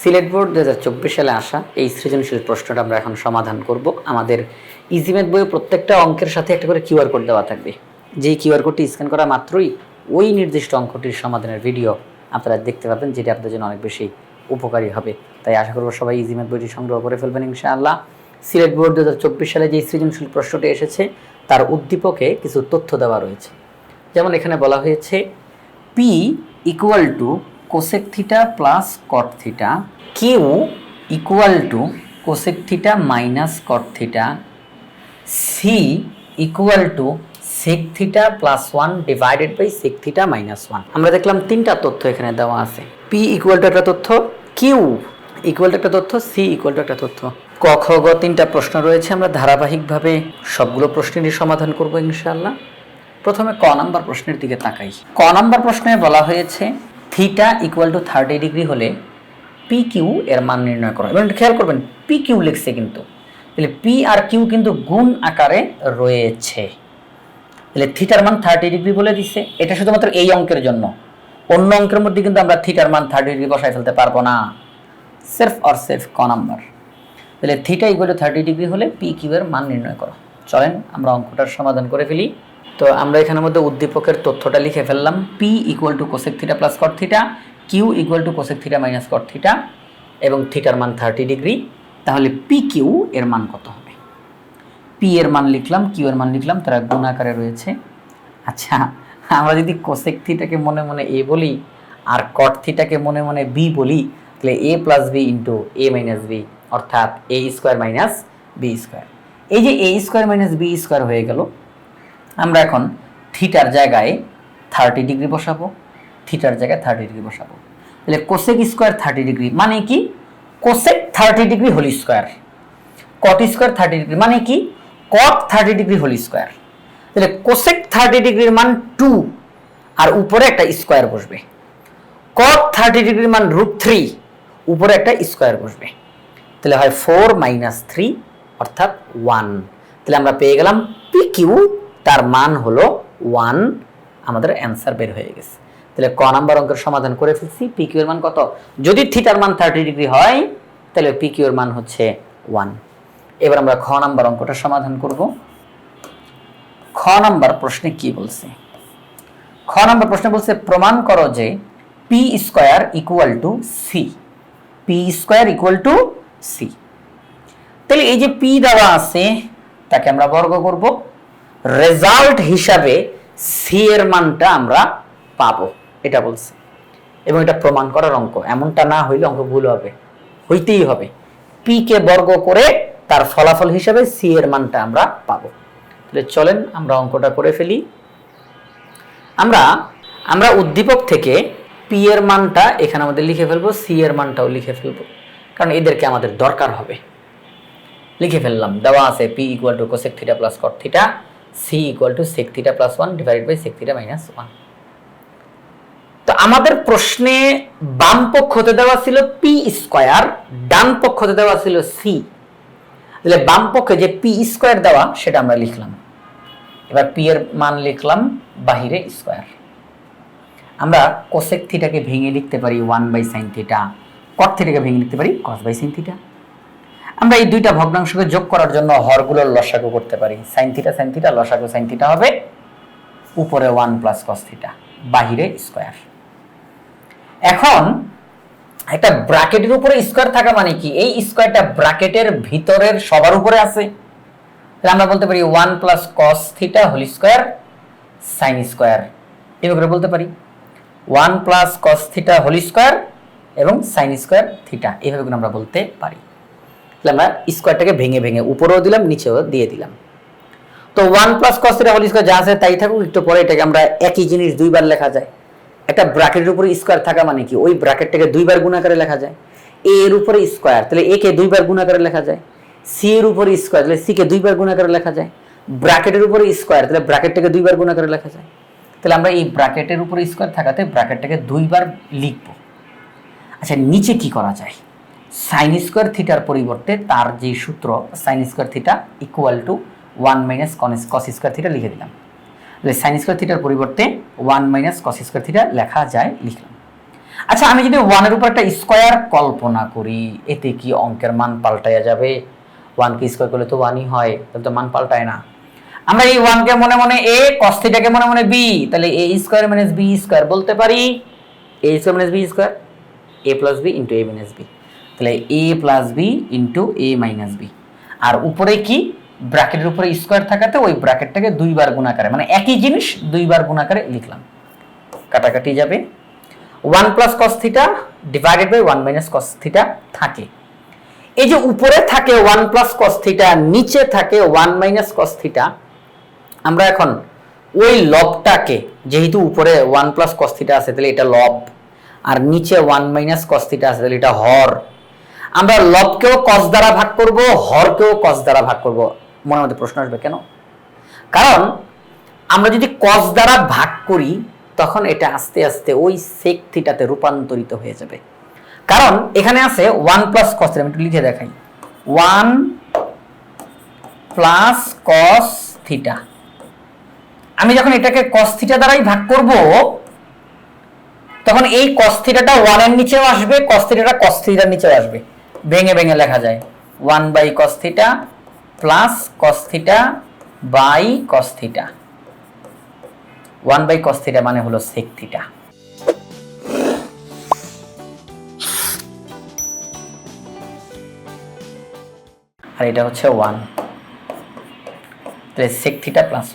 Sylhet board দু হাজার চব্বিশ সালে আসা এই সৃজনশীল প্রশ্নটা আমরা এখন সমাধান করব। আমাদের ইজিমেট বইয়ে প্রত্যেকটা অঙ্কের সাথে একটা করে কিউআর কোড দেওয়া থাকবে। যেই কিউআর কোডটি স্ক্যান করা মাত্রই ওই নির্দিষ্ট অঙ্কটির সমাধানের ভিডিও আপনারা দেখতে পাবেন, যেটি আপনাদের জন্য অনেক বেশি উপকারী হবে। তাই আশা করব সবাই ইজিমেট বইটি সংগ্রহ করে ফেলবেন ইনশাআল্লাহ। সিলেট বোর্ড দু হাজার চব্বিশ সালে যে সৃজনশীল প্রশ্নটি এসেছে, তার উদ্দীপকে কিছু তথ্য দেওয়া রয়েছে। যেমন এখানে বলা হয়েছে P equal to cosec theta plus cot theta Q equal to cosec theta minus cot theta C equal to sec theta plus one divided by sec theta minus one আমরা দেখলাম তিনটা তথ্য এখানে দেওয়া আছে। পি ইকুয়াল টু একটা তথ্য Q equal two একটা তথ্য সি ইকুয়াল টু একটা তথ্য। ক খ গ তিনটা প্রশ্ন রয়েছে, আমরা ধারাবাহিকভাবে সবগুলো প্রশ্নেরই সমাধান করব ইনশাআল্লাহ। প্রথমে ক নাম্বার প্রশ্নের দিকে তাকাই। ক নাম্বার প্রশ্নে বলা হয়েছে theta equal to thirty degree হলে পি কিউ এর মান নির্ণয় করো। এবং খেয়াল করবেন পি কিউ লিখছে কিন্তু। তাহলে পি আর কিউ কিন্তু গুণ আকারে রয়েছে। তাহলে থিটার মান থার্টি ডিগ্রি বলে দিছে। এটা শুধুমাত্র এই অঙ্কের জন্য। অন্য অঙ্কের মধ্যে কিন্তু আমরা থিটার মান থার্টি ডিগ্রি বসায় ফেলতে পারব না। সেলফ অর সেলফ ক নাম্বার তাহলে theta equal to thirty degree হলে পি কিউ এর মান নির্ণয় করো। চলেন, আমরা অঙ্কটার সমাধান করে ফেলি। তো আমরা এখানের মধ্যে উদ্দীপকের তথ্যটা লিখে ফেললাম। P equal to cosec theta plus cot theta Q equal to cosec theta minus cot theta এবং থিটার মান থার্টি ডিগ্রি তাহলে পি কিউ এর মান কত হবে? পি এর মান লিখলাম কিউ এর মান লিখলাম, তারা গুণ আকারে রয়েছে। আচ্ছা আমরা যদি কোসেক থিটাকে মনে মনে এ বলি আর কট থিটাকে মনে মনে বি বলি, তাহলে A plus B into A minus B অর্থাৎ A square minus B square এই যে A square minus B square হয়ে গেল আমরা এখন থিটার জায়গায় থার্টি ডিগ্রি বসাবো, থিটার জায়গায় থার্টি ডিগ্রি বসাবো। তাহলে কোসেক স্কোয়ার থার্টি ডিগ্রি মানে কি? Cosec thirty degree whole square cot square thirty degree মানে কি? Cot thirty degree whole square তাহলে কোসেক থার্টি ডিগ্রির মান টু আর উপরে একটা স্কোয়ার বসবে। কট থার্টি ডিগ্রির মান রুট থ্রি উপরে একটা স্কোয়ার বসবে। তাহলে হয় ফোর মাইনাস থ্রি অর্থাৎ ওয়ান তাহলে আমরা পেয়ে গেলাম পি কিউ তার মান হলো ওয়ান আমাদের অ্যান্সার বের হয়ে গেছে। তাহলে ক নাম্বার অঙ্কের সমাধান করে ফেলছি পি কিউ এর মান কত? যদি থিটার মান থার্টি ডিগ্রি হয়, তাহলে পি কিউ এর মান হচ্ছে ওয়ান এবার আমরা খ নাম্বার অঙ্কটা সমাধান করব। খ নাম্বার প্রশ্নে কি বলছে? খ নাম্বার প্রশ্নে বলছে, প্রমাণ করো যে P square equal to C P square equal to C তাহলে এই যে পি দেওয়া আছে, তাকে আমরা বর্গ করব। রেজাল্ট হিসাবে সি এর মানটা আমরা পাবো। এটা বলছে। এবং এটা প্রমাণ করার অঙ্ক। এমনটা না হইলে অঙ্ক ভুল হবে। হইতেই হবে। পি কে বর্গ করে তার ফলাফল হিসাবে সি এর মানটা আমরা পাবো। তাহলে চলেন আমরা অঙ্কটা করে ফেলি। আমরা আমরা উদ্দীপক থেকে পি এর মানটা এখানে আমাদের লিখে ফেলব সি এর মানটাও লিখে ফেলব। কারণ এদেরকে আমাদের দরকার হবে। লিখে ফেললাম। দেওয়া আছে P equal to cosec theta plus cot theta C equal to sec theta plus one divided by sec theta minus one তো আমাদের প্রশ্নে বাম পক্ষ দেওয়া ছিল পি স্কোয়ার ডান পক্ষ দেওয়া ছিল সি তাহলে বাম পক্ষে যে পি স্কোয়ার দেওয়া, সেটা আমরা লিখলাম। এবার পি এর মান লিখলাম বাহিরে স্কোয়ার আমরা কোসেক থিটাকে ভেঙে লিখতে পারি one by sine theta cot থিটাকে ভেঙে লিখতে পারি কস বাই সাইন থিটা আমরা এই দুইটা ভগ্নাংশকে যোগ করার জন্য হরগুলোর লসাগু করতে পারি। সাইন থিটা সাইন থিটা লসাগু সাইন থিটা হবে উপরে ওয়ান প্লাস কস থিটা বাহিরে স্কোয়ার এখন একটা ব্র্যাকেটের উপরে স্কোয়ার থাকা মানে কি? এই স্কোয়ারটা ব্র্যাকেটের ভিতরের সবার উপরে আছে। তাহলে আমরা বলতে পারি one plus cos theta whole square sine square এভাবে করে বলতে পারি। One plus cos theta whole square এবং সাইন স্কোয়ার থিটা এইভাবে করে আমরা বলতে পারি। তাহলে আমরা স্কোয়ারটাকে ভেঙে ভেঙে, উপরেও দিলাম, নিচেও দিয়ে দিলাম। তো one plus cos theta square যা আছে তাই থাকুক, একটু পরে এটাকে আমরা একই জিনিস দুইবার লেখা যায়। একটা ব্র্যাকেটের উপরে স্কোয়ার থাকা মানে কি? ওই ব্র্যাকেটটাকে দুইবার গুণাকারে লেখা যায়। এ এর উপরে স্কোয়ার তাহলে এ কে দুইবার গুণাকারে লেখা যায়। সি এর উপরে স্কোয়ার তাহলে সি কে দুইবার গুণাকারে লেখা যায়। ব্র্যাকেটের উপরে স্কোয়ার তাহলে ব্র্যাকেটটাকে দুইবার গুণাকারে লেখা যায়। তাহলে আমরা এই ব্র্যাকেটের উপরে স্কোয়ার থাকাতে ব্র্যাকেটটাকে দুইবার লিখব। আচ্ছা নিচে কি করা যায়? সাইন স্কোয়ার থিটার পরিবর্তে তার যে সূত্র sine square theta equal to one minus cos square theta লিখে দিলাম। তাহলে সাইন স্কোয়ার থিটার পরিবর্তে one minus cos square theta লেখা যায়, লিখলাম। আচ্ছা আমি যদি ওয়ানের উপর একটা স্কোয়ার কল্পনা করি, এতে কি অঙ্কের মান পাল্টায়া যাবে? ওয়ানকে স্কোয়ার করলে তো ওয়ানই হয়, তাহলে তো মান পাল্টায় না। আমরা এই ওয়ানকে মনে মনে এ কস থিটাকে মনে মনে বি তাহলে A square minus B square বলতে পারি A square minus B square A plus B into A minus B তাহলে A plus B into A minus B আর উপরে কি? ব্র্যাকেটের উপরে স্কোয়ার থাকাতে ওই ব্র্যাকেটটাকে দুইবার গুণাকারে মানে একই জিনিস দুইবার গুণাকারে লিখলাম। কাটাকাটি যাবে। One plus cos theta divided by one minus cos theta থাকে। এই যে উপরে থাকে ওয়ান প্লাস কস থিটা নিচে থাকে ওয়ান মাইনাস কস থিটা আমরা এখন ওই লবটাকে যেহেতু উপরে ওয়ান প্লাস কস থিটা আছে, তাহলে এটা লব আর নিচে ওয়ান মাইনাস কস থিটা আছে, তাহলে এটা হর। আমরা লবকেও কস দ্বারা ভাগ করব, হরকেও কস দ্বারা ভাগ করব মনের মধ্যে প্রশ্ন আসবে কেন? কারণ আমরা যদি কস দ্বারা ভাগ করি, তখন এটা আস্তে আস্তে ওই সেক থিটাতে রূপান্তরিত হয়ে যাবে। কারণ এখানে আছে ওয়ান প্লাস কস আমি একটু লিখে দেখাই। ওয়ান প্লাস কস থিটা আমি যখন এটাকে কস থিটা দ্বারাই ভাগ করব, তখন এই কস থিটাটা ওয়ানের নিচেও আসবে কস থিটাটা কস থিটার নিচেও আসবে। ভেঙে ভেঙে লেখা যায়। One by cos theta plus cos theta by cos theta one by cos theta মানে হলো সেক আর এটা হচ্ছে ওয়ান তাহলে sec plus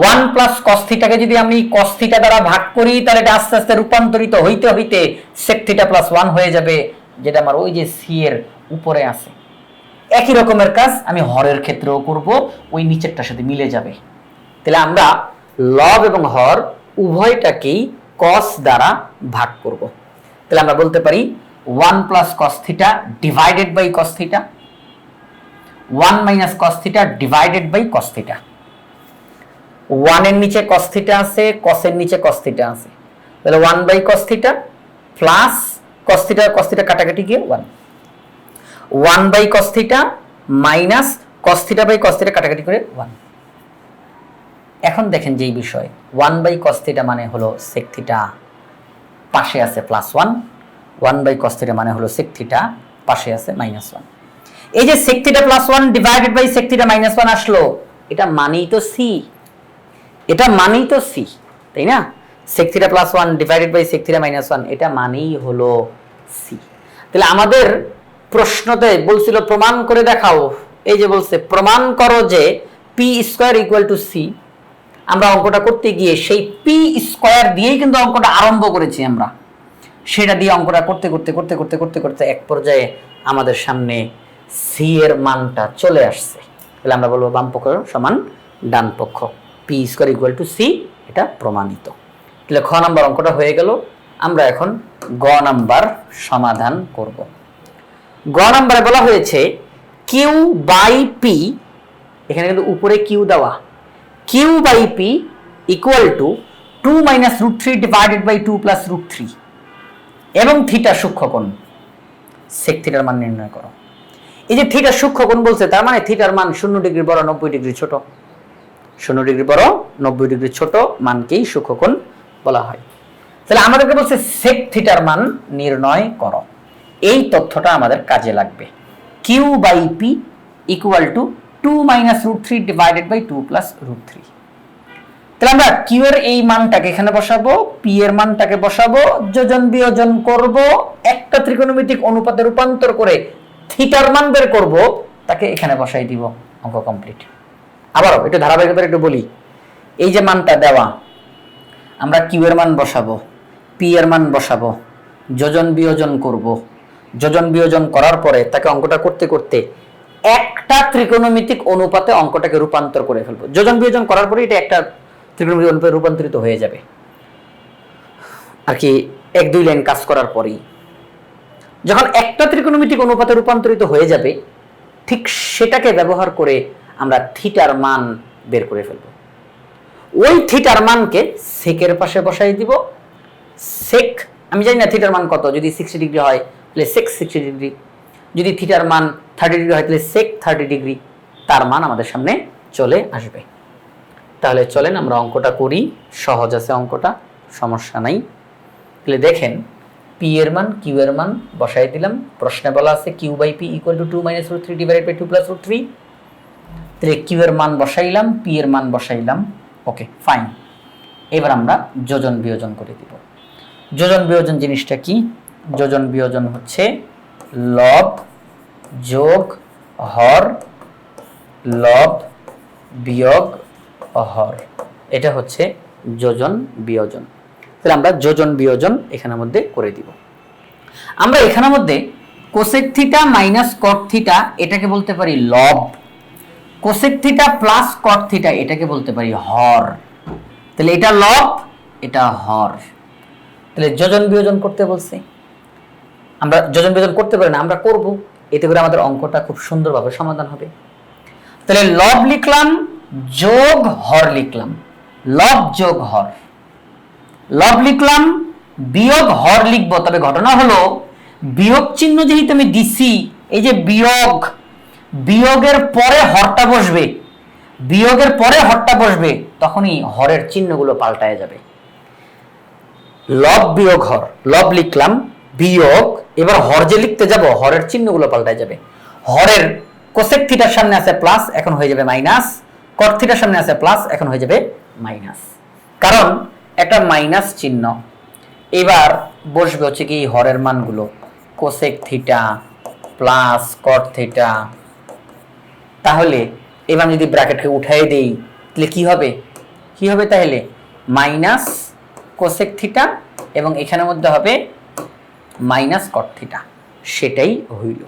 one plus cos থিটাকে যদি আমি কস থিটা দ্বারা ভাগ করি, তাহলে এটা আস্তে আস্তে রূপান্তরিত হইতে হইতে সেক প্লাস ওয়ান হয়ে যাবে। যেটা আমার ওই যে সি এর উপরে আছে। একই রকমের কাজ আমি হরের ক্ষেত্রেও করব, ওই নিচেরটার সাথে মিলে যাবে। তাহলে আমরা লব এবং হর উভয়টাকেই কস দ্বারা ভাগ করব। তাহলে আমরা বলতে পারি one plus cos theta divided by cos theta one minus cos theta divided by cos theta ওয়ানের নিচে কস থিটা আছে কসের নিচে কস থিটা আছে। তাহলে one by cos theta plus cos theta cos theta কাটাকাটি গিয়ে one one by cos theta minus cos theta by cos theta কাটাকাটি করে ওয়ান এখন দেখেন যেই বিষয় ওয়ান বাই কস থিটা মানে হলো সেক থিটা পাশে আছে plus one one by cos theta মানে হলো সেক থিটা পাশে আছে মাইনাস ওয়ান এই যে sec theta plus one divided by sec theta minus one আসলো, এটা মানেই তো সি এটা মানেই তো সি তাই না? Sec theta plus one divided by sec theta minus one এটা মানেই হলো সি। তাহলে আমাদের প্রশ্নতে বলছিল, প্রমাণ করে দেখাও। এই যে বলছে, প্রমাণ করো যে P square equal to C. আমরা অঙ্কটা করতে গিয়ে সেই পি স্কোয়ার দিয়েই কিন্তু অঙ্কটা আরম্ভ করেছি আমরা। সেটা দিয়ে অঙ্কটা করতে করতে করতে করতে করতে করতে এক পর্যায়ে আমাদের সামনে সি এর মানটা চলে আসছে। তাহলে আমরা বলব বাম সমান ডান পক্ষ। P square equal to C, এটা প্রমাণিত। তাহলে খ নাম্বার অঙ্কটা হয়ে গেল। আমরা এখন গ নাম্বার সমাধান করব। গ নাম্বারে বলা হয়েছে কিউ বাই পি এখানে কিন্তু উপরে কিউ দেওয়া। Q by P equal to two minus root three divided by two plus root three এবং থিটা সূক্ষ্মকোণ। সেক থিটার মান নির্ণয় করো। এই যে থিটার সূক্ষ্মকোণ বলছে, তার মানে থিটার মান শূন্য ডিগ্রি বড়, নব্বই ডিগ্রি ছোট। শূন্য ডিগ্রি বড়, নব্বই ডিগ্রি ছোট মানকেই সূক্ষ্মকোণ বলা হয়। তাহলে আমাদেরকে বলছে সেক থিটার মান নির্ণয় করো। এই তথ্যটা আমাদের কাজে লাগবে। Q by P equal to two minus root three divided by two plus root three তাহলে আমরা কিউ এর এই মানটাকে এখানে বসাবো পি এর মানটাকে বসাবো, যোজন বিয়োজন করব, একটা ত্রিকোণমিতিক অনুপাতে রূপান্তর করে থিটার মান বের করব, তাকে এখানে বসাই দিব অঙ্ক কমপ্লিট আবারও একটু ধারাবাহিকতা একটু বলি। এই যে মানটা দেওয়া, আমরা কিউ এর মান বসাবো। পি এর মান বসাবো, যোজন বিয়োজন করব। যোজন বিয়োজন করার পরে তাকে অঙ্কটা করতে করতে একটা ত্রিকোণমিতিক অনুপাতে অঙ্কটাকে রূপান্তর করে ফেলব। যোজন বিয়োজন করার পরে এটা একটা ত্রিকোণমিতিক অনুপাতে রূপান্তরিত হয়ে যাবে। আর কি, এক দুই লাইন কাজ করার পরেই। যখন একটা ত্রিকোণমিতিক অনুপাতে রূপান্তরিত হয়ে যাবে, ঠিক সেটাকে ব্যবহার করে আমরা থিটার মান বের করে ফেলব। ওই থিটার মানকে সেকের পাশে বসাই দিব সেক আমি জানি না থিটার মান কত, যদি সিক্সটি ডিগ্রি হয়, তাহলে সেক সিক্সটি ডিগ্রি যদি থিটার মান থার্টি ডিগ্রি হয়, তাহলে সেক থার্টি ডিগ্রি তার মান আমাদের সামনে চলে আসবে। তাহলে চলেন আমরা অঙ্কটা করি। সহজ আছে অঙ্কটা, সমস্যা নাই। তাহলে দেখেন পি এর মান কিউ এর মান, বসাই দিলাম। প্রশ্নে বলা আছে Q by P equal to two minus root three divide by two plus root three তাহলে কিউ এর মান বসাইলাম পি এর মান বসাইলাম। ওকে ফাইন এবার আমরা যোজন বিয়োজন করে দিব। যোজন বিয়োজন জিনিসটা কি? যোজন বিয়োজন হচ্ছে লব যোগ হর লব বিয়োগ হর। এটা হচ্ছে যোজন বিয়োজন। তাহলে আমরা যোজন বিয়োজন এখানের মধ্যে করে দিব। আমরা এখানের মধ্যে cosec theta minus cot theta এটাকে বলতে পারি লব। Cosec theta plus cot theta এটাকে বলতে পারি হর। তাহলে এটা লব, এটা হর। তাহলে যোজন বিয়োজন করতে বলছে। আমরা যোজন বিয়োজন করতে পারি না, আমরা করব। এতে করে আমাদের অঙ্কটা খুব সুন্দরভাবে সমাধান হবে। তাহলে লব লিখলাম, যোগ হর লিখলাম। লব যোগ হর। লব লিখলাম, বিয়োগ হর লিখব। তবে ঘটনা হলো, বিয়োগ চিহ্ন যেহেতু আমি দিছি, এই যে বিয়োগ, বিয়োগের পরে হরটা বসবে। বিয়োগের পরে হরটা বসবে, তখনই হরের চিহ্নগুলো পাল্টায় যাবে। লব বিয়োগ হর, লব লিখলাম, বিয়োগ, এবার হর যে লিখতে যাব, হরের চিহ্নগুলো পাল্টায় যাবে। হরের কোসেক থিটার সামনে আছে প্লাস এখন হয়ে যাবে মাইনাস কট থিটার সামনে আছে প্লাস এখন হয়ে যাবে মাইনাস কারণ একটা মাইনাস চিহ্ন। এবার বসবে হচ্ছে কি হরের মানগুলো। Cosec theta plus cot theta তাহলে এবার যদি ব্র্যাকেটকে উঠাই দেই, তাহলে কি হবে? কি হবে তাহলে? মাইনাস কোসেক থিটা এবং এখানের মধ্যে হবে মাইনাস কট থিটা সেটাই হইল।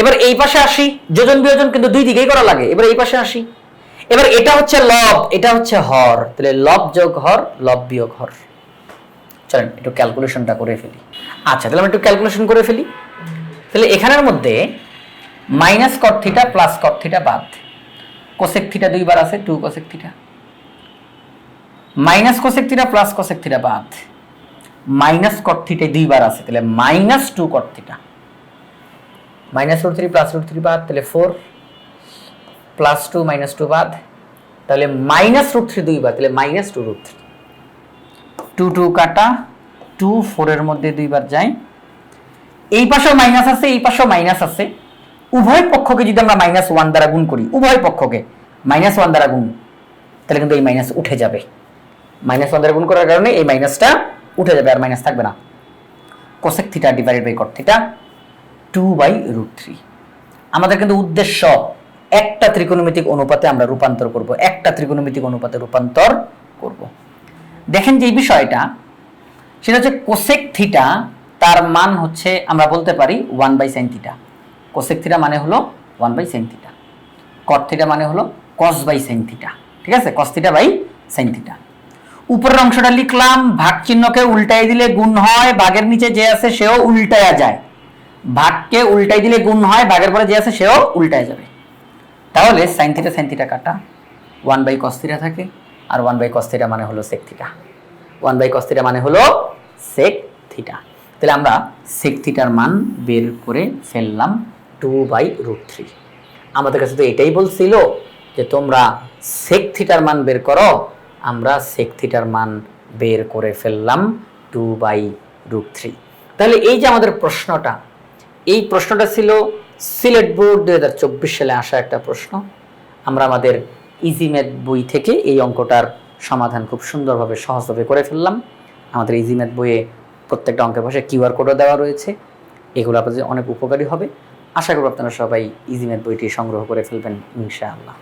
এবার এই পাশে আসি, যোজন বিয়োজন কিন্তু দুই দিকেই করা লাগে। এবার এই পাশে আসি। এবার এটা হচ্ছে লব এটা হচ্ছে হর। তাহলে লব যোগ হর লব বিয়োগ হর। চলেন, একটু ক্যালকুলেশনটা করে ফেলি। আচ্ছা তাহলে আমি একটু ক্যালকুলেশন করে ফেলি। তাহলে এখানের মধ্যে minus cot theta plus cot theta বাদ। কোসেক থিটা দুইবার আছে two cosec theta minus cosec theta plus cosec theta বাদ। মাইনাস কট থিটা দুইবার আছে, তাহলে minus two cot theta minus root three plus root three বাদ, তাহলে four plus two minus two বাদ। তাহলে মাইনাস রুট থ্রি দুইবার, তাহলে minus two root three two two কাটা টু ফোরের মধ্যে দুইবার যায়। এই পাশেও মাইনাস আছে, এই পাশেও মাইনাস আছে। উভয় পক্ষকে যদি আমরা মাইনাস ওয়ান দ্বারা গুণ করি, উভয় পক্ষকে মাইনাস ওয়ান দ্বারা গুণ, তাহলে কিন্তু এই মাইনাস উঠে যাবে। মাইনাস ওয়ান দ্বারা গুণ করার কারণে এই মাইনাসটা উঠে যাবে আর মাইনাস থাকবে না। Cosec theta divided by cot theta two by root three আমাদের কিন্তু উদ্দেশ্য একটা ত্রিকোণমিতিক অনুপাতে আমরা রূপান্তর করব, একটা ত্রিকোণমিতিক অনুপাতে রূপান্তর করব। দেখেন যে এই বিষয়টা, সেটা হচ্ছে কোসেক থিটা তার মান হচ্ছে আমরা বলতে পারি one by sine theta cosec theta মানে হলো one by sine theta cot theta মানে হলো কস বাই সাইন থিটা ঠিক আছে? Cos theta by sine theta উপরের অংশটা লিখলাম, ভাগ চিহ্নকে উল্টাই দিলে গুণ হয় ভাগের নিচে যে আছে সেও উল্টায়া যায়। ভাগকে উল্টাই দিলে গুণ হয় ভাগের পরে যে আছে সেও উল্টায় যাবে। তাহলে সাইন থিটা সাইন থিটা কাটা। ওয়ান বাই কস থিটা থাকে, আর ওয়ান বাই কস থিটা মানে হলো sec theta one by cos theta মানে হলো সেক থিটা তাহলে আমরা সেক থিটার মান বের করে ফেললাম টু বাই রুট থ্রি আমাদের কাছে তো এটাই বলছিল যে তোমরা সেক থিটার মান বের করো আমরা সেক থিটার মান বের করে ফেললাম টু বাই রুট থ্রি তাহলে এই যে আমাদের প্রশ্নটা, এই প্রশ্নটা ছিল সিলেট বোর্ড দু হাজার চব্বিশ সালে আসা একটা প্রশ্ন। আমরা আমাদের ইজি ম্যাথ বই থেকে এই অঙ্কটার সমাধান খুব সুন্দরভাবে সহজভাবে করে ফেললাম। আমাদের ইজি ম্যাথ বইয়ে প্রত্যেকটা অঙ্কের পাশে কিউআর কোডও দেওয়া রয়েছে। এগুলো আপনাদের অনেক উপকারী হবে। আশা করব আপনারা সবাই ইজি ম্যাথ বইটি সংগ্রহ করে ফেলবেন, ইনশাআল্লাহ।